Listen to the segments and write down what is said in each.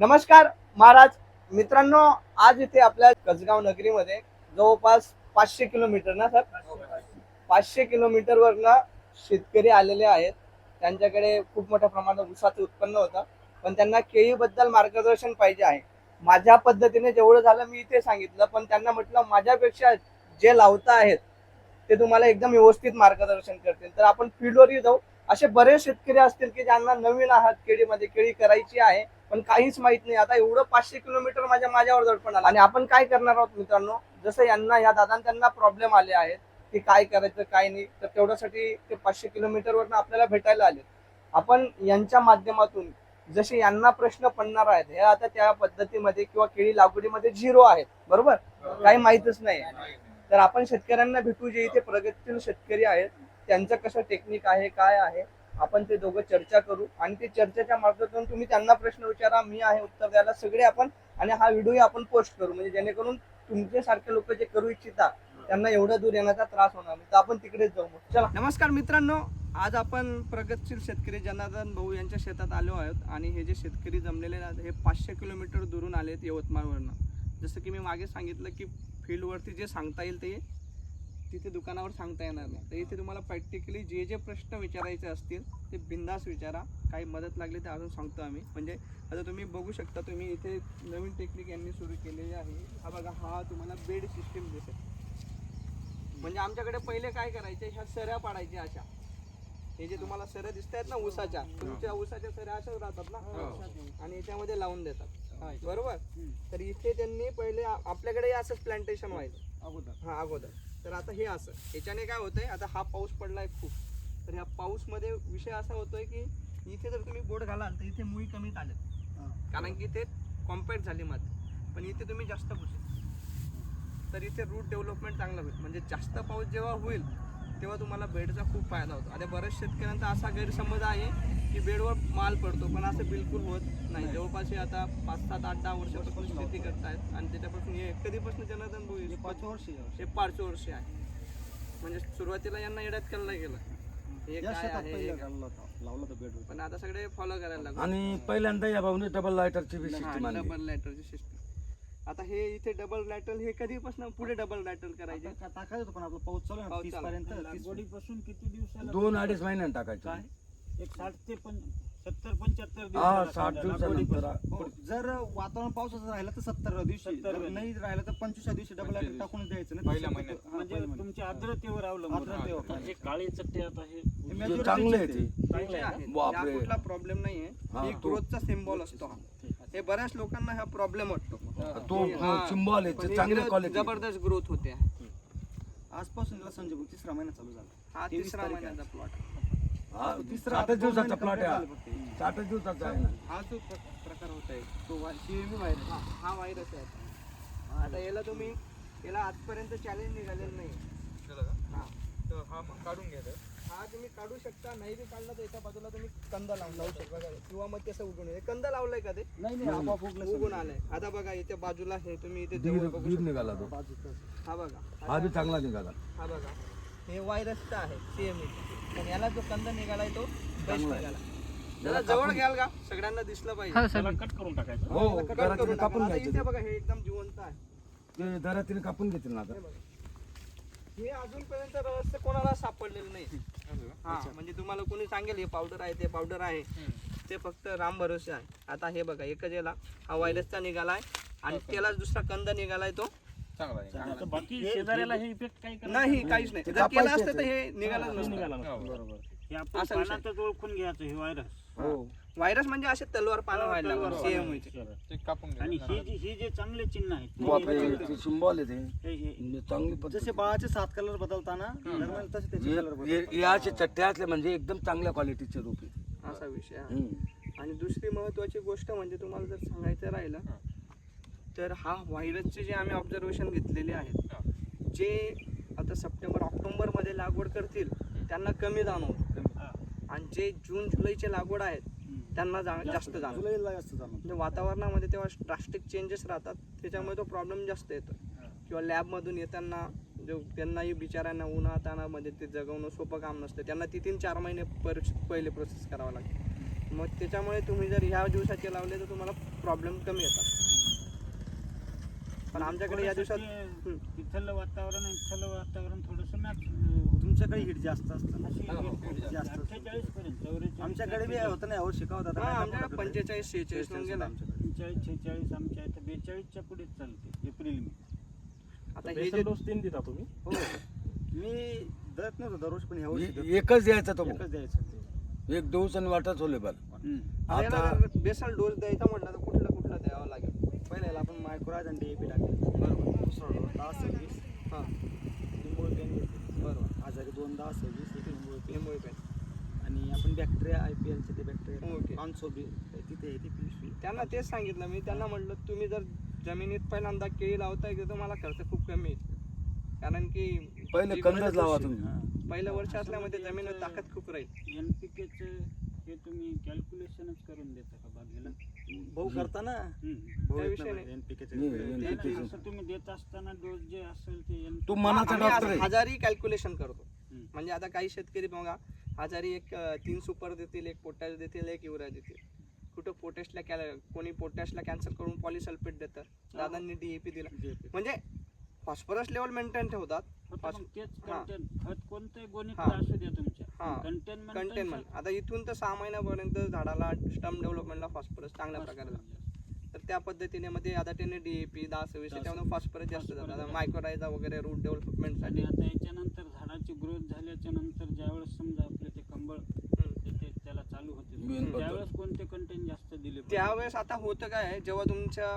नमस्कार महाराज. मित्रांनो आज इथे आपल्या कसगाव नगरीमध्ये जवळपास पाचशे किलोमीटर ना सर? पाचशे किलोमीटर वरनं शेतकरी आलेले आहेत. त्यांच्याकडे खूप मोठ्या प्रमाणात ऊसाचं उत्पन्न होतं. पण त्यांना केळीबद्दल मार्गदर्शन पाहिजे आहे. माझ्या पद्धतीने जेवढं झालं मी इथे सांगितलं. पण त्यांना म्हटलं माझ्यापेक्षा जे लावता आहेत ते तुम्हाला एकदम व्यवस्थित मार्गदर्शन करतील. तर आपण फील्डवरही जाऊ. असे बरेच शेतकरी असतील की ज्यांना नवीन आहात केळीमध्ये केळी करायची आहे. पण काहीच माहीत नाही. आता एवढं पाचशे किलोमीटर माझ्या माझ्यावर दडपण आलं. आणि आपण काय करणार आहोत मित्रांनो? जसं यांना या दादा त्यांना प्रॉब्लेम आले आहेत की काय करायचं काय नाही तर तेवढ्यासाठी ते पाचशे किलोमीटरवर आपल्याला भेटायला आले. आपण यांच्या माध्यमातून जसे यांना प्रश्न पडणार आहेत हे आता त्या पद्धतीमध्ये किंवा केळी लागवडीमध्ये झिरो आहेत. बरोबर? काही माहितच नाही. तर आपण शेतकऱ्यांना भेटू जे इथे प्रगतशील शेतकरी आहेत. त्यांचं कसं टेक्निक आहे काय आहे? आपण ते दोघं चर्चा करू आणि ते चर्चेच्या माध्यमातून तुम्ही त्यांना प्रश्न विचारा मी आहे उत्तर द्यायला सगळे आपण आणि हा व्हिडिओ आपण पोस्ट करू. म्हणजे जेणेकरून तुमच्यासारखे लोक जे करू इच्छिता त्यांना एवढं दूर येण्याचा त्रास होणार नाही. तर आपण तिकडेच जाऊ मग. चला. नमस्कार मित्रांनो आज आपण प्रगतशील शेतकरी जनार्दन भाऊ यांच्या शेतात आलो आहोत आणि हे जे शेतकरी जमलेले आहेत हे पाचशे किलोमीटर दुरून आलेत यवतमाळवरनं. जसं की मी मागे सांगितलं की फील्डवरती जे सांगता येईल ते तिथे दुकानावर सांगता येणार नाही. तर इथे तुम्हाला प्रॅक्टिकली जे जे प्रश्न विचारायचे असतील ते बिंदास विचारा. काही मदत लागली तर अजून सांगतो आम्ही. म्हणजे आता तुम्ही बघू शकता तुम्ही इथे नवीन टेक्निक यांनी सुरू केलेली आहे. हा बघा हा तुम्हाला बेड सिस्टीम दिसेल. म्हणजे आमच्याकडे पहिले काय करायचे ह्या सऱ्या पाडायच्या अशा. हे जे तुम्हाला सऱ्या दिसत आहेत ना ऊसाच्या तुमच्या ऊसाच्या सऱ्या अशाच राहतात ना? आणि याच्यामध्ये लावून देतात. बरोबर? तर इथे त्यांनी पहिले आपल्याकडे असंच प्लांटेशन व्हायचं. हा अगोदर. तर आता हे असं. याच्याने काय होतंय आता हा पाऊस पडलाय खूप. तर ह्या पाऊसमध्ये विषय असा होतोय की इथे जर तुम्ही बोट घालाल तर इथे मुळी कमी चालेल. कारण की ते कॉम्पॅक्ट झाली माती पण इथे तुम्ही जास्त पुसेल तर इथे रूट डेव्हलपमेंट चांगलं होईल. म्हणजे जास्त पाऊस जेव्हा होईल तेव्हा तुम्हाला बेडचा खूप फायदा होतो. आता बऱ्याच शेतकऱ्यांचा असा गैरसमज आहे की बेडवर माल पडतो पण असं बिलकुल होत नाही. जवळपास हे आता पाच सात आठ दहा वर्षापासून शेती करतायत आणि त्याच्यापासून हे कधीपासून जनार्दन भाऊ हे पाच वर्ष हे पाच वर्ष आहे. म्हणजे सुरुवातीला यांना येड्यात केलं गेलं. हे काय आहे हे काय. पण आता सगळे फॉलो करायला लागले. आणि पहिल्यांदा या भाऊने डबल लायटरची बी सिस्टीम आणली डबल लॅटरची सिस्टम आता हे इथे डबल लॅटर हे कधीपासून पुढे डबल लॅटर करायचे? टाकायचं पण आपला पाऊस चालू आहे ना पाऊस चालू पर्यंत लागवडीपासून किती दिवसाला दोन अडीच महिन्यात टाकायचं. काय? एक साठ ते पण सत्तर पंच्याहत्तर हा दिवसाला साठ कांदा दिवसानंतर. लागवडीपासून. हो, जर वातावरण पावसाचं राहिलं तर सत्तर दिवशी. 70 जर नाही राहिलं तर पंचवीसच्या दिवशी डबल लाइट टाकून द्यायचं ना पहिल्या हा, महिन्यात. म्हणजे पहिल्या महिन्यात. तुमच्या आर्द्रतेवर अवलंबून आर्द्रतेवर. आहे. हे. काळी चट्टे आता हे हे जे majority चांगले आहे चे ते चांगलं आहे. बापरे. या कुठला प्रॉब्लेम नाहीये. हा. ही ग्रोथचा सिम्बॉल असतो हा. हे बऱ्याच लोकांना हा प्रॉब्लेम वाटतो तो. चिंबॉल पण आहे हे चांगल्या क्वालिटी जबरदस्त ग्रोथ होते आजपासून त्याला संजय भाऊ तिसरा महिना चालू झाला हा तिसरा. महिन्याचा प्लॉट हा तिसरा दिवसाचा महिने प्लॉट आहे. हा. दिवसाचा आहे हा जो प्र- प्रकार होत आहे तो सीएमबी बाहेर हा हा व्हायरस आहे आता. याला तुम्ही याला आजपर्यंत चॅलेंज निघालेलं नाही हा तर हा काढून घ्या. हा तुम्ही काढू शकता नाही बी काढला तर एका बाजूला तुम्ही कंद लावून लावू शकता. बघा. किंवा मग तसं उगून येईल कंद लावलाय का ते? नाही नाही आपोआप उगलं उगून आलंय. आता बघा इथे बाजूला हे तुम्ही इथे जवळ बघू बीड शकता. निघाला तो. हा बघा. हा बी चांगला निघाला. हा बघा. हे व्हायरसचा आहे सीएमए पण याला जो कंद निघालाय तो बेस्ट. निघाला. त्याला जवळ घ्याल का? सगळ्यांना दिसलं पाहिजे. त्याला कट करून टाकायचं. हो कट करून घरातील टाका. कापून आता घ्यायचे इथे बघा हे एकदम जिवंत आहे. ते दरातील कापून घेतील ना आता. हे बघा. हे अजूनपर्यंत रहस्य कोणाला सापडलेलं नाही. हा म्हणजे तुम्हाला कोणी सांगेल हे पावडर आहे ते पावडर आहे. ते फक्त राम भरोसे आहे. आता हे बघा एकच याला. हा व्हायरसचा निघालाय. आणि त्याला दुसरा कंद निघालाय तो. चांगला आहे आता बाकी शेजाऱ्याला हे इफेक्ट काही करत नाही काहीच नाही. जर केलं असतं तर हे निघालं नाही नसतं. निघाला हो. बरोबर हे असा. पानातच ओळखून घ्यायचं हे व्हायरस हो. व्हायरस म्हणजे असे तलवार पानं व्हायला तलवार लागले पानं सीएम व्हायचे. ते कापून घ्या आणि हे जे हे जे चांगले चिन्ह आहेत बापरे सिंबॉल आहे ते. हे हे म्हणजे चांगली पद्धत जसे बाळाचे सात कलर बदलताना दरम्यान तसे त्याचे कलर बदलतात. हे- याचे चट्टे असले म्हणजे एकदम चांगल्या क्वालिटीचे रोप आहे. असा विषय आहे. हम्म. आणि दुसरी महत्वाची गोष्ट म्हणजे तुम्हाला जर सांगायचं राहिलं तर हा व्हायरसचे जे आम्ही ऑब्झर्वेशन घेतलेले आहेत जे आता सप्टेंबर ऑक्टोबरमध्ये लागवड करतील त्यांना कमी जाणवत. आणि जे जून जुलैचे लागवड आहेत त्यांना जा- जास्त जाणवत. जुलैला जास्त जाणवतं. म्हणजे वातावरणामध्ये तेव्हा ड्रास्टिक चेंजेस राहतात त्याच्यामुळे तो प्रॉब्लेम जास्त येतो. किंवा लॅबमधून येताना जो त्यांनाही बिचाऱ्यांना उन्हातानामध्ये ते जगवणं सोपं काम नसतं. त्यांना ती तीन चार महिने पर पहिले प्रोसेस करावं लागते. मग त्याच्यामुळे तुम्ही जर ह्या दिवसाचे लावले तर तुम्हाला प्रॉब्लेम कमी येतात. पण आमच्याकडे या दिवसात. तिथलं वातावरण इथलं वातावरण थोडस मॅच तुमच्याकडे हिट जास्त असतं जास्त. अठ्ठेचाळीस पर्यंत चौवेचाळीस आमच्याकडे बी होतं ना यावर शिकवतात हा, आमच्याकडे पंचेचाळीस शेहेचाळीस गेला. पंचेचाळीस छेचाळीस आमच्या इथं बेचाळीसच्या पुढेच चालते एप्रिल मे. आता हे जे डोस तीन देता तुम्ही? हो. मी देत नव्हतो दररोज पण ह्या. ए- एकच द्यायचा तो एकच द्यायचं. एक डोस आणि वाटा सोलेबल आता आता बेसल डोस द्यायचा म्हटलं तर कुठला कुठला द्यावा लागेल? पहिल्या याला आपण मायक्रोराज आणि डीएपी टाकले बरोबर. दुसरा डोस दहा सव्वीस हां बरोबर. आजारी दोन दहा सव्वीस एक लिंबोळ पेन लिंबोळी पेन आणि आपण बॅक्टेरिया आय पी एलचे ते ओके. बॅक्टेरिया पानसोबी तिथे आहे ती पिशवी. त्यांना तेच सांगितलं मी त्यांना म्हटलं तुम्ही जर जमिनीत पहिल्यांदा केळी लावताय तर तुम्हाला खर्च खूप कमी येईल. कारण की पहिले कंदच लावा तुम्ही. पहिलं वर्ष असल्यामध्ये जमिनीत ताकद खूप राहील. एनपीकेच हे तुम्ही कॅल्क्युलेशनच करून देता का बागेला भाऊ करताना हम्म. भाऊ त्या येत विषयी नाही NPK नाही, चे. नाही. ते NPK असं तुम्ही देत असताना डोस जे असेल ते तू NPK मनाचा आम्ही डॉक्टर असं आहे हजारी कॅल्क्युलेशन करतो हम्म. म्हणजे आता काही शेतकरी बघा हजारी एक अं, तीन सुपर देतील एक पोटॅश देतील एक युरिया देतील कुठं पोटॅशला कॅ कोणी पोटॅशला कॅन्सल करून पॉलिसल्फेट देतं दादांनी डीएपी दिला JP. म्हणजे फॉस्फरस लेवल मेंटेन ठेवतात मग तेच हा. कंटेन खत कोणतंही गोणीत हा. असू द्या तुमच्या हा. कंटेनमेंट कंटेनमेंट आता इथून तर सहा महिन्यापर्यंत झाडाला स्टम डेव्हलपमेंटला फॉस्फरस चांगल्या प्रकारे जातं. तर त्या पद्धतीने मध्ये आता त्याने डीएपी दहा सव्वीस त्याच्यामध्ये फॉस्फरस जास्त जातात आता मायक्रोरायझा वगैरे रूट आणि डेव्हलपमेंटसाठी आता याच्यानंतर झाडाची ग्रोथ झाल्याच्यानंतर ज्यावेळेस समजा आपले ते कंबळ ते ते त्याला चालू होते पद्धत. त्यावेळेस कोणते कंटेन जास्त दिले पाहिजे? त्यावेळेस आता होतं काय जेव्हा तुमच्या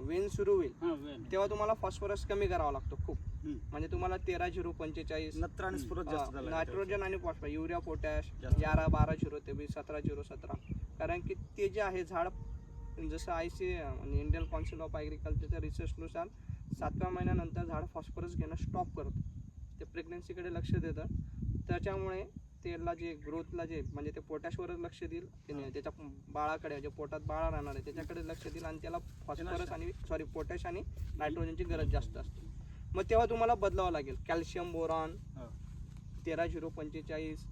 वेन सुरू होईल हा वेल तेव्हा तुम्हाला फॉस्फरस कमी करावा लागतो खूप. म्हणजे तुम्हाला तेरा झिरो पंचेचाळीस नत्र आणि स्फुरद जास्त झाला नायट्रोजन आणि फॉस्फरस युरिया पोटॅश जास्त. यारा बारा झिरो तेवीस सतरा झिरो सतरा. कारण की ते जे आहे झाड जसं आय सी म्हणजे इंडियन काउन्सिल ऑफ ॲग्रिकल्चरच्या रिसर्चनुसार सातव्या महिन्यानंतर झाड फॉस्फरस घेणं स्टॉप करतं. ते प्रेग्नन्सीकडे लक्ष देतं. त्याच्यामुळे त्याला जे ग्रोथला जे म्हणजे ते पोटॅशवरच लक्ष देईल. त्याच्या बाळाकडे जे पोटात बाळा राहणार आहे त्याच्याकडे लक्ष देईल. आणि त्याला फॉस्फरस आणि सॉरी पोटॅश आणि नायट्रोजनची गरज जास्त असते. मग तेव्हा तुम्हाला बदलावं लागेल. कॅल्शियम बोरॉन हो. तेरा झिरो पंचेचाळीस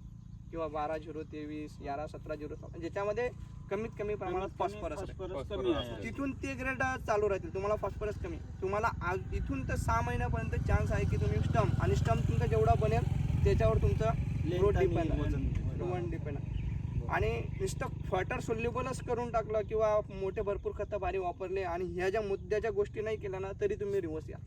किंवा बारा झिरो तेवीस यारा सतरा झिरो ज्याच्यामध्ये कमीत कमी प्रमाणात कमीत कमी फॉस्फरस तिथून ते ग्रेड चालू राहतील. तुम्हाला फॉस्फरस कमी. तुम्हाला आज इथून तर सहा महिन्यापर्यंत चान्स आहे की तुम्ही स्टम आणि स्टम तुमचा जेवढा बनेल त्याच्यावर तुमचं ग्रोथ डिपेंड वजन डिपेंड आणि नुसतं फटर सोल्युबलच करून टाकलं किंवा मोठे भरपूर खतं भारी वापरले आणि ह्या ज्या मुद्द्याच्या गोष्टी नाही केल्या ना तरी तुम्ही रिवर्स या.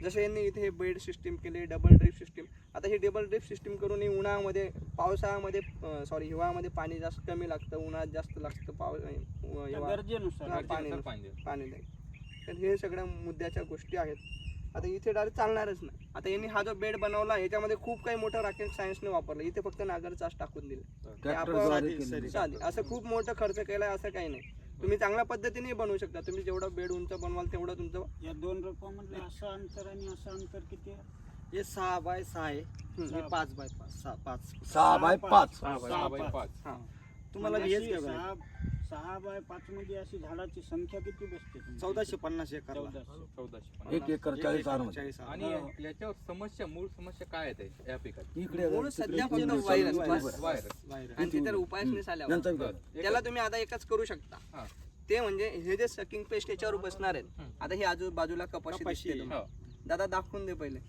जसं यांनी इथे हे बेड सिस्टीम केली डबल ड्रिप सिस्टीम आता ही डबल ड्रिप सिस्टीम करून ही उन्हाळ्यामध्ये पावसाळ्यामध्ये सॉरी हिवाळ्यामध्ये पाणी जास्त कमी लागतं उन्हाळ्यात जास्त लागतं गरजेनुसार हा, पाणी पाणी नाही तर हे सगळ्या मुद्द्याच्या गोष्टी आहेत. आता इथे डायरेक्ट चालणारच नाही. आता यांनी हा जो बेड बनवला याच्यामध्ये खूप काही मोठं रॉकेट सायन्सने वापरलं. इथे फक्त नागर चाच टाकून दिले. असं खूप मोठं खर्च केलाय असं काही नाही. तुम्ही चांगल्या पद्धतीने बनवू शकता. तुम्ही जेवढं बेड उंच बनवाल तेवढं तुमचं या दोन रोपामधलं असं अंतर आणि असं अंतर किती आहे? हे सहा बाय सहा आहे. हे पाच बाय पाच. सहा पाच. सहा बाय पाच. सहा बाय पाच. हा. तुम्हाला म्हणजे हेच अशी घ्यावं लागेल. सहा सहा बाय पाच मध्ये अशी झाडाची संख्या किती बसते? चौदाशे पन्नास एकर चौदाशे. एक एकर चाळीस. आणि याच्यावर समस्या मूळ समस्या काय आहे या इकडे मूळ सध्या फक्त व्हायरस. व्हायरस बाहेर. आणि ते तर उपायच नाही. त्याला तुम्ही आता एकच करू शकता हा. ते म्हणजे हे जे सकिंग पेस्ट याच्यावर बसणार आहेत. आता ही आजूबाजूला कपाशी कपाशी. दिसते तुम्हाला. हो. दादा दाखवून दे पहिले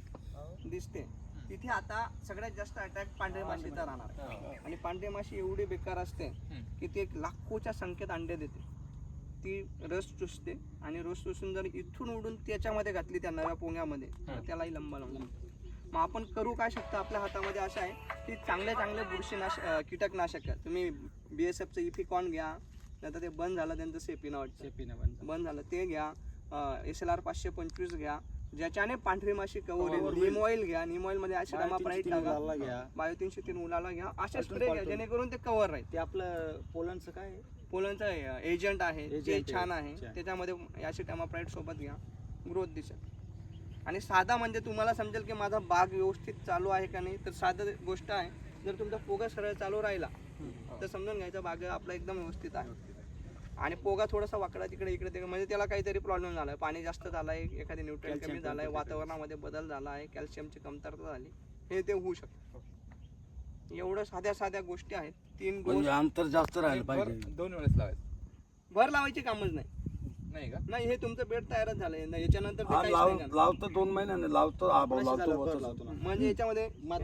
दिसते तिथे आता सगळ्यात जास्त अटॅक पांढऱ्या माशीचा राहणार आहे. आणि पांढरी माशी एवढी बेकार असते. की ती एक लाखोच्या संख्येत अंडे देते. ती रस चुसते आणि रस चुसून जर इथून उडून त्याच्यामध्ये घातली त्या नव्या पोंग्यामध्ये तर. त्यालाही लंबा लावून मग आपण करू काय शकतो? आपल्या हातामध्ये असं आहे की चांगले चांगले बुरशीनाश कीटकनाशक तुम्ही बी एस एफचं इफिकॉन घ्या नंतर ते बंद झालं त्यांचं सेपिना वाटतं शेपीने बंद. बंद झालं ते घ्या. एस एल आर पाचशे पंचवीस घ्या. ज्याच्याने पांढरी माशी कवर Cover होईल. निम ऑइल घ्या निम ऑइलमध्ये टाका. उलाला घ्या. बायो तीनशे तीन उलाला घ्या. असे Alton स्प्रे घ्या. जेणेकरून ते कव्हर राहील. ते आपलं पोलंडचं काय? पोलनचं एजंट आहे आहे. छान आहे. त्याच्यामध्ये ॲसिडामाप्राईट सोबत घ्या. ग्रोथ दिसेल. आणि साधा म्हणजे तुम्हाला समजेल की माझा बाग व्यवस्थित चालू आहे का नाही तर साधं गोष्ट आहे. जर तुमचा पोगा सरळ चालू राहिला तर समजून घ्यायचा बाग आपला एकदम व्यवस्थित आहे. आणि पोगा थोडासा वाकडा तिकडे इकडे तिकडे म्हणजे त्याला काहीतरी प्रॉब्लेम झालाय. पाणी जास्त झालंय एखादी न्यूट्रन Calcium कमी झालाय कमतरता वातावरणामध्ये बदल झाला आहे कॅल्शियमची कमतरता झाली. हे ते होऊ शकतं. एवढं साध्या साध्या गोष्टी आहेत. तीन म्हणजे अंतर जास्त राहायला भर पाहिजे. दोन वेळेस लावायचं. भर लावायची कामच नाही. नाही का नाही हे तुमचं बेड तयारच झालंय ना याच्यानंतर ते हा काहीच लाव नाही करणार. लावतो दोन महिन्याने लावतो हा भाऊ अशी झालं, लावतो ना. म्हणजे याच्यामध्ये म-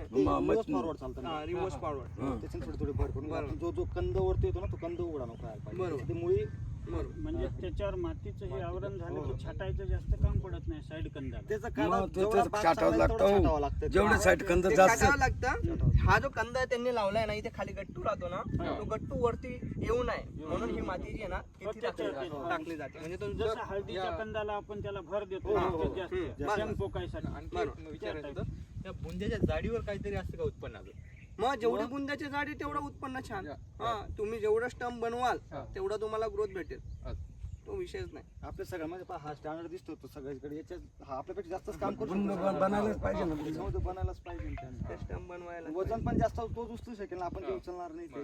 चालतं ना. फॉरवर्ड. त्याच्याने थोडी थोडी भर करून बरोबर. जो जो कंद वरती येतो ना तो कंद उघडा नको पाहिजे. बरोबर. मुळी म्हणजे त्याच्यावर मातीचं हे आवरण झालं की छाटायचं जास्त काम पडत नाही साईड कंदाला. त्याचा मग ते- छाटावं लागतं. जेवढे साईड कंद ते जास्त. काढावं लागतं? हा जो कंद त्यांनी लावलाय ना इथे खाली गट्टू राहतो ना तो गट्टू वरती येऊ नये. म्हणून ही माती जी आहे ना इथे टाकली जाते- टाकली जाते. म्हणजे तो जसं हळदीच्या कंदाला आपण त्याला भर देतो हो, हो, जास्तीत. जास्त. शेंग पोकायसाठी. आणखी. एक विचारायचं होतं. त्या बुंद्याच्या जाडीवर काहीतरी असतं का उत्पन्नाचं मग जेवढी बुंद्याची झाड आहे तेवढं उत्पन्न छान. हा तुम्ही जेवढं स्टंप बनवाल. तेवढा तुम्हाला ग्रोथ भेटेल. तो विषयच नाही. आपल्या सगळ्यामध्ये पहा, हा स्टँडर्ड दिसतो तो सगळ्याकडे याच्या हा आपल्यापेक्षा जास्तच काम करू बुंद शकतो. बनायलाच पाहिजे ना त्याच्यामध्ये बनायलाच पाहिजे ना ते त्यांनी. स्टंप बनवायला वजन पण जास्त तोच उचलू शकेल ना आपण काही उचलणार नाही ते.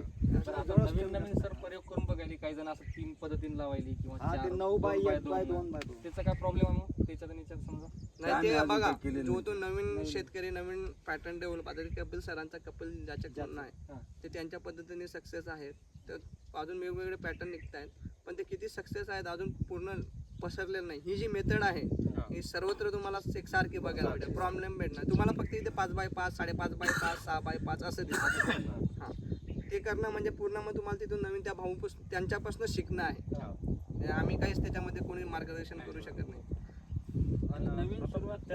नवीन नवीन सर प्रयोग करून बघायला काही जण असं तीन पद्धतीने लावायली किंवा हा ते नऊ बाय दोन एक बाय दोन. बाय दोन. त्याचा काय प्रॉब्लेम आहे मग? त्याच्यात आणि याच्यात समजा? नाही ते बघा जो. तो नवीन शेतकरी नवीन पॅटर्न डेव्हलप आता कपिल सरांचा कपिल ज्याच्या हा. आहे ते त्यांच्या पद्धतीने सक्सेस आहेत तर अजून वेगवेगळे पॅटर्न निघत आहेत पण ते किती सक्सेस आहेत अजून पूर्ण पसरलेलं नाही. ही जी मेथड आहे हा. सर्वत्र तुम्हाला एकसारखी बघायला भेटेल. प्रॉब्लेम भेटणार. तुम्हाला फक्त इथे पाच बाय पाच साडेपाच बाय पाच सहा बाय पाच असं दिसतं. हा. ते करणं म्हणजे पूर्ण मग तुम्हाला तिथून नवीन त्या भाऊपासून त्यांच्यापासून शिकणं आहे. आम्ही काहीच त्याच्यामध्ये कोणी मार्गदर्शन करू शकत नाही. नवीन सुरुवात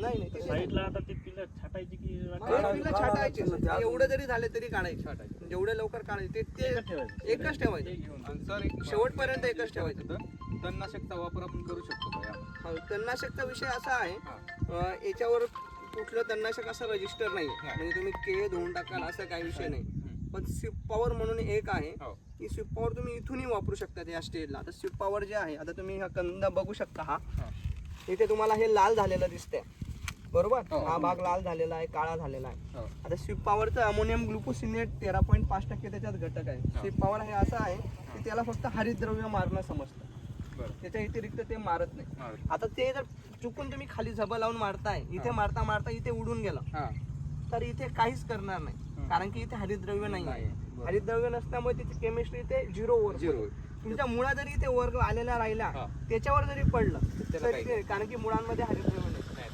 नाही नाही ते साईडला आता ते पिलं छाटायची की ते काढा- पिलं काढा छाटायचे. लागतील ना, ते एवढं जरी झाले तरी काढायचे जेवढे लवकर काढायचे ते ते ठेवायचं. एकच ठेवायचे. आणि. सर एक शेवटपर्यंत एकच ठेवायचं. होतं तणनाशकचा वापर आपण करू शकतो का? हा, तणनाशकचा विषय असा आहे हा. अं, याच्यावर कुठलं तणनाशक असं रजिस्टर नाही. म्हणजे तुम्ही केळ धुवून टाकाल असं काही विषय नाही. हम्म. पण स्विप पॉवर म्हणून एक आहे हो. की स्विप पॉवर तुम्ही इथूनही वापरू शकता या स्टेजला आता स्विप पॉवर जे आहे आता तुम्ही हा कंद बघू शकता हा. हा. इथे तुम्हाला हे लाल झालेलं दिसतंय. बरोबर हो. हा भाग लाल झालेला आहे काळा झालेला आहे हो. आता स्विप पॉवरचं अमोनियम ग्लुकोसिनेट तेरा पॉईंट पाच टक्के त्याच्यात घटक आहे स्विप पॉवर हे असं आहे की त्याला फक्त हरितद्रव्य मारणं समजतं त्याच्या व्यतिरिक्त ते मारत नाही हा. आता ते जर चुकून तुम्ही खाली झबा लावून मारताय इथे हा. मारता मारता इथे उडून गेला हा. तर इथे काहीच करणार नाही हं. कारण की इथे हरितद्रव्य नाही नाही, आहे. हरितद्रव्य नसल्यामुळे तिची केमिस्ट्री इथे झिरो वर झिरो तुमच्या मुळा जरी इथे वर्ग आलेला राहिला हा. त्याच्यावर जरी पडलं कारण की मुळांमध्ये हरितद्रव्य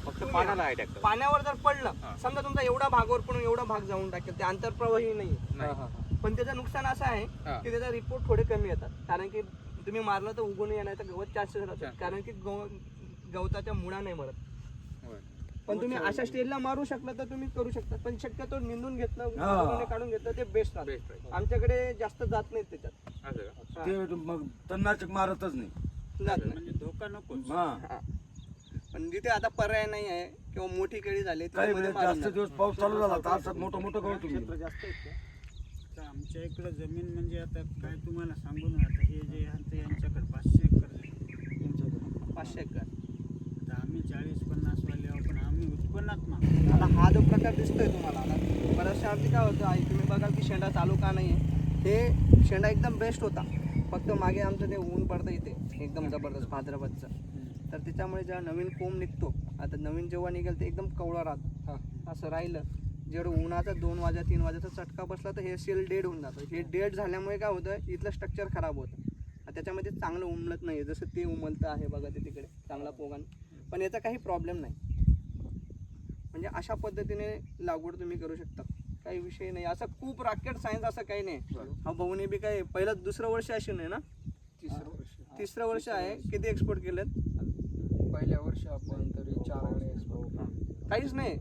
फक्त पाण्याला. पाण्यावर जर पडलं. समजा तुमचा एवढा भागावर पडून एवढा भाग जाऊन टाकेल ते आंतरप्रवाही नाही नाही. पण त्याचं नुकसान असं आहे हा. की त्याचा रिपोर्ट थोडे कमी येतात कारण की तुम्ही मारलं तर उगून येण्याचा गवत चान्सेस राहतात Chances. कारण की गव- गवताच्या मुळा नाही मरत. पण तुम्ही अशा स्टेजला मारू शकला तर तुम्ही करू शकता पण शक्यतो निंदून घेतलं हा. काढून घेतलं ते बेस्ट राहतं. आमच्याकडे जास्त जात नाहीत त्याच्यात मग तणनाशक मारतच नाही जात नाही म्हणजे धोका नको. पण जिथे आता पर्याय नाही आहे किंवा मोठी केळी झाली काही वेळेस मारून जास्त. दिवस पाऊस चालू झाला तर असं मोठं मोठं क्षेत्र तुम्ही. जास्त? आता आमच्या इकडं जमीन म्हणजे आता काय तुम्हाला सांगू ना आता हे जे ह्यांचं यांच्याकडे पाचशे एकर आहे. पाचशे एकर. आता आम्ही चाळीस पन्नास वाले आहोत पण आम्ही उत्पन्नात ना. आता हा जो प्रकार दिसतोय तुम्हाला आता बऱ्याचशा आरती काय होतं आई तुम्ही बघाल की शेंडा चालू का नाही आहे ते शेंडा एकदम बेस्ट होता. फक्त मागे आमचं ते ऊन पडतं इथे एकदम जबरदस्त भाद्रपदचं. तर त्याच्यामुळे जेव्हा नवीन कोंब निघतो आता नवीन जेव्हा निघेल ते एकदम कवळा राहतो. असं राहिलं जेवढं उन्हाचा दोन वाजा तीन वाजाचा चटका बसला तर हे सेल डेड होऊन जातं. हे डेड झाल्यामुळे काय होतं इथलं स्ट्रक्चर खराब होतं. आणि त्याच्यामध्ये चांगलं उमलत नाही. जसं ते उमलतं आहे बघा ते तिकडे चांगला पोगान. पण याचा काही प्रॉब्लेम नाही. म्हणजे अशा पद्धतीने लागवड तुम्ही करू शकता. काही विषय नाही. असं खूप रॉकेट सायन्स असं काही नाही. हा भाऊने बी काय पहिलं दुसरं वर्ष अशी नाही ना? तिसरं वर्ष. तिसरं वर्ष आहे किती एक्सपोर्ट केलेत? पहिल्या वर्षी आपण तरी चार वेळेस काहीच नाही.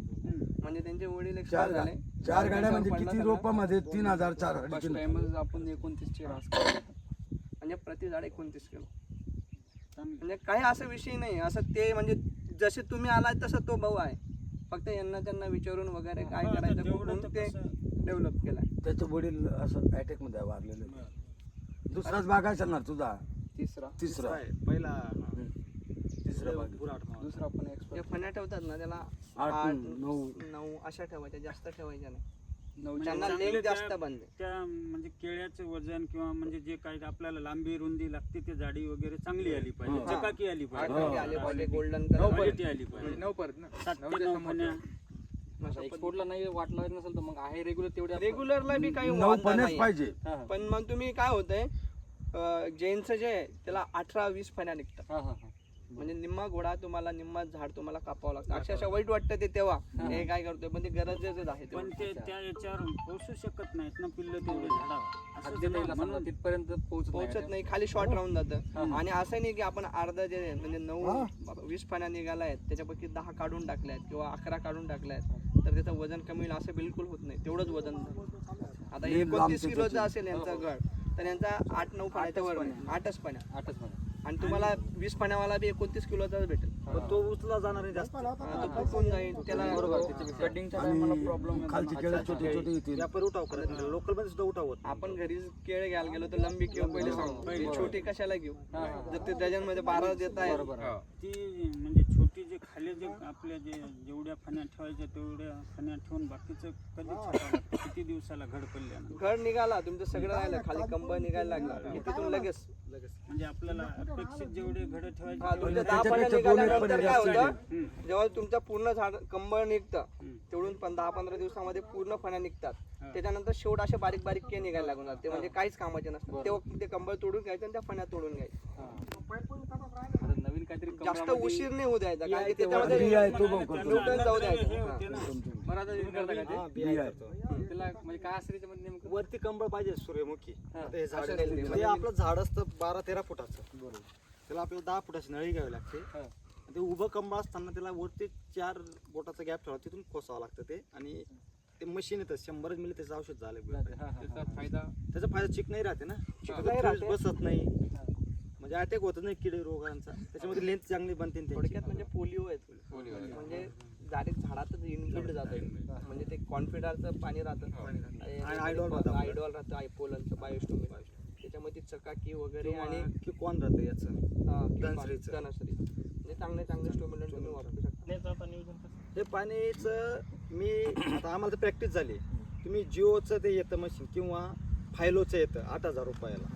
म्हणजे त्यांचे वडील चार झाले. चार गाड्या म्हणजे किती. रोपामध्ये तीन हजार चार फर्स्ट टाइमच आपण एकोणतीसचे रास केले. म्हणजे प्रति झाड एकोणतीस किलो. म्हणजे काही असं विषय नाही. असं ते म्हणजे जसे तुम्ही आलाय तसं तो भाऊ आहे. फक्त यांना त्यांना विचारून वगैरे काय हा, आता करायचं जेवढं म्हणून तर ते कसं- डेव्हलप केलाय. त्याचे वडील असं अटॅकमध्ये वारलेले दुसराच भाग आहे ना तुझा. तिसरा. तिसरा. आहे. पहिला भाग. दुसरा पण जे एक्सपर्ट फण्या ठेवतात ना त्याला आठ, आठ नऊ. नऊ अशा ठेवायच्या जास्त ठेवायच्या नाही. त्यांना चांगले जास्त त्या- बनते त्या म्हणजे केळ्याचं वजन किंवा म्हणजे जे काही आपल्याला लांबी रुंदी लागते ते जाडी वगैरे चांगली आली पाहिजे. हा. चकाकी आली आठ पाहिजे. टक्के आले पाहिजे गोल्डन नऊ कलर. क्वालिटी आली म्हणजे पाहिजे नऊ परत ना. सात ते नऊ. फण्या. एक्सपोर्टला नाही वाट लागत नसेल तर मग आहे रेग्युलर तेवढे आपण- रेग्युलरला बी काही नऊ पाहिजे. हा, हा. पण मग तुम्ही काय होतंय जैनचं जे आहे त्याला अठरा वीस फण्या निघतात. हा, हा, हा. म्हणजे निम्मा घोडा तुम्हाला निम्मा झाड तुम्हाला कापावं लागतं. अक्षरशः वाईट वाटतं ते तेव्हा. हे. काय करतोय? पण ते गरजेचंच आहे पण. ते त्या याच्यावर पोहोचू शकत नाहीत ना पिल्ल तेवढे झाडावर. हात असं देता येईल ना, समजा म्हणून तिथपर्यंत पोहोचत पोहोचत नाही. खाली शॉर्ट राहून जातं. आणि असं नाही की आपण अर्धा जे म्हणजे नऊ वीस पाण्या निघाला आहेत त्याच्यापैकी दहा काढून टाकल्या आहेत किंवा अकरा काढून टाकल्या आहेत तर त्याचं वजन कमी होईल असं बिलकुल होत नाही. तेवढंच वजन आता एकोणतीस किलोचा. असेल यांचा गड तर यांचा आठ नऊ पाण्याच्या वर नाही. आठच पाण्या. आठच म्हणा आणि तुम्हाला वीस पाण्यावाला बी एकोणतीस किलोचाच भेटेल. पण तो उचला जाणार नाही जास्त. हा, तो जाईल त्याला प्रॉब्लेम खालची केळं छोटे छोटे येतील. व्यापारी उठाव करायचं लोकलमध्ये सुद्धा उठाव. होत आपण घरी केळ घ्यायला गेलो तर लंबी किंवा पहिले सांगू. ती छोटी कशाला घेऊ. जर ते डझनमध्ये बारा देत आहे ती म्हणजे जे आपल्या जे जेवढ्या फण्या ठेवायच्या तेवढ्या फण्या ठेवून बाकीचं कधी छाटावं लागतं? किती दिवसाला घड पडल्यानं घर निघाला तुमचं सगळं राहिलं खाली कंब निघायला लागला. की तिथून लगेच. म्हणजे आपल्याला अपेक्षित जेवढे घड हा ठेवायचे तुमच्या दहा पाण्या त्याच्यापेक्षा दोन एक निघाल्यानंतर पाण्या काय जास्त होतं हम्म. जेव्हा तुमचं पूर्ण झाड कंबळ निघतं हम्म. तेवढून पण दहा पंधरा दिवसामध्ये पूर्ण फण्या निघतात. हा. त्याच्यानंतर शेवट असे बारीक बारीक के निघायला लागून जातात. ते म्हणजे काहीच कामाचे नसतात. तेव्हा ते कंबळ तोडून घ्यायचं आणि त्या फण्या तोडून घ्यायचं काहीतरी जास्त उशीर नाही होऊ द्यायचा कारण की बी त्याच्यामध्ये आहे तो बघ करतो. न्यूटन जाऊ द्यायचं. होते ना बरं आता करता का ते? बी आहे त्याला म्हणजे काय असतं त्याच्यामध्ये नेमकं? वरती कंबळ पाहिजे सूर्यमुखी. हा. आता हे झाड असं आहे. नाही, ते. म्हणजे- आपलं झाड असतं बारा तेरा फुटाचं. त्याला आपल्याला दहा फुटाची नळी घ्यावी लागते. हा. ते उभं कंबळ असताना त्याला वरती चार बोटाचा गॅप ठेवा तिथून खोसावं लागतं ते. आणि ते मशीन येतं शंभरच मिली त्याचं औषध झालं. त्याचा फायदा त्याचा फायदा चिक नाही राहते ना? चिक नाही राहते. बसत नाही. म्हणजे अटॅक होत नाही किडे रोगांचा. त्याच्यामध्ये लेंथ चांगली बनते ना त्यांची. थोडक्यात म्हणजे पोलिओ आहे म्हणजे डायरेक्ट झाडातच इनबिल्ड जातं म्हणजे ते कॉन्फिडरचं पाणी राहतं. आणि आयडॉल राहतं आपलं. आयडॉल राहतं आयपोलनचं बायोस्टोमी त्याच्यामध्ये चकाकी वगैरे आणि किंवा की कोण राहतं याचं. हा. धनश्री. म्हणजे चांगले चांगले स्टोमिलंट तुम्ही वापरू शकता. हे पाणीचं मी आता आम्हाला तर प्रॅक्टिस झाली. तुम्ही जिओचं ते येतं मशीन किंवा फायलोचं येतं आठ हजार रुपयाला.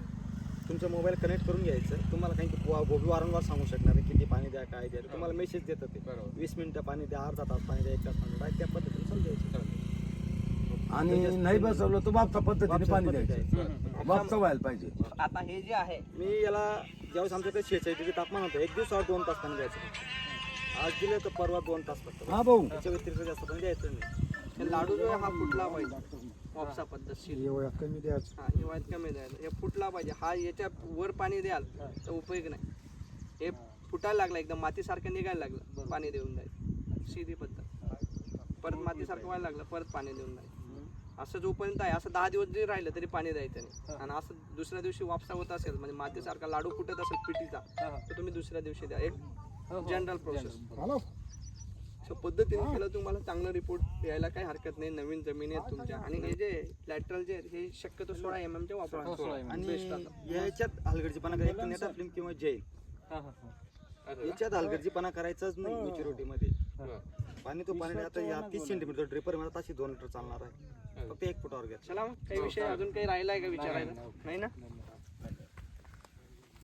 तुमचं मोबाईल कनेक्ट करून घ्यायचं. तुम्हाला काही गोबी वारंवार सांगू शकणार आहे किती पाणी द्या काय द्या. तुम्हाला मेसेज देतं ते. वीस मिनिटं पाणी द्या अर्धा तास पाणी द्या एक तास पाणी द्या त्या पद्धतीने समजायचं आणि नाही बसवलं तर वापसा पद्धतीने पाणी पद्धती द्यायचं. वापसा व्हायला पाहिजे. आता हे जे आहे मी याला ज्यावेळेस आमच्याकडे डिग्री तापमान होतं एक दिवसावर दोन तास पाणी द्यायचं आज दिलं तर परवा दोन तास फक्त. हा भाऊ. त्याच्या व्यतिरिक्त जास्त पाणी द्यायचं नाही. लाडू जो हा फुटला पाहिजे वापसा पद्धतशीर. कमी द्यायचं. हा हिवाळ्यात कमी द्यायला हे फुटला पाहिजे. हा याच्या वर पाणी द्याल तर उपयोग नाही. हे फुटायला लागलं एकदम मातीसारखं निघायला लागलं पाणी देऊन जाईल सीधी पद्धत. परत मातीसारखं व्हायला लागलं परत पाणी देऊन जाईल असं जोपर्यंत आहे असं दहा दिवस जरी राहिलं तरी पाणी द्यायचं नाही. आणि असं दुसऱ्या दिवशी वापसा होत असेल म्हणजे मातीसारखा लाडू फुटत असेल पिठीचा तर तुम्ही दुसऱ्या दिवशी द्या. एक जनरल प्रोसेस अशा पद्धतीने केलं तुम्हाला चांगला रिपोर्ट यायला काही हरकत नाही नवीन जमिनी आहेत तुमच्या. आणि हे जे लॅटरल जे हे शक्यतो सोळा एम एम चे हो, वापरा. आणि. याच्यात हलगर्जीपणा करायचा नेटा फिल्म किंवा जैल हा, हा, हा. याच्यात हलगर्जीपणा करायचाच नाही मेच्युरिटी मध्ये. पाणी तो पाणी आता या तीस सेंटीमीटर ड्रिपरमध्ये ताशी दोन लिटर चालणार आहे. फक्त एक फुटावर घ्या चला काही विषय अजून काही राहिलाय का विचारायला? नाही ना?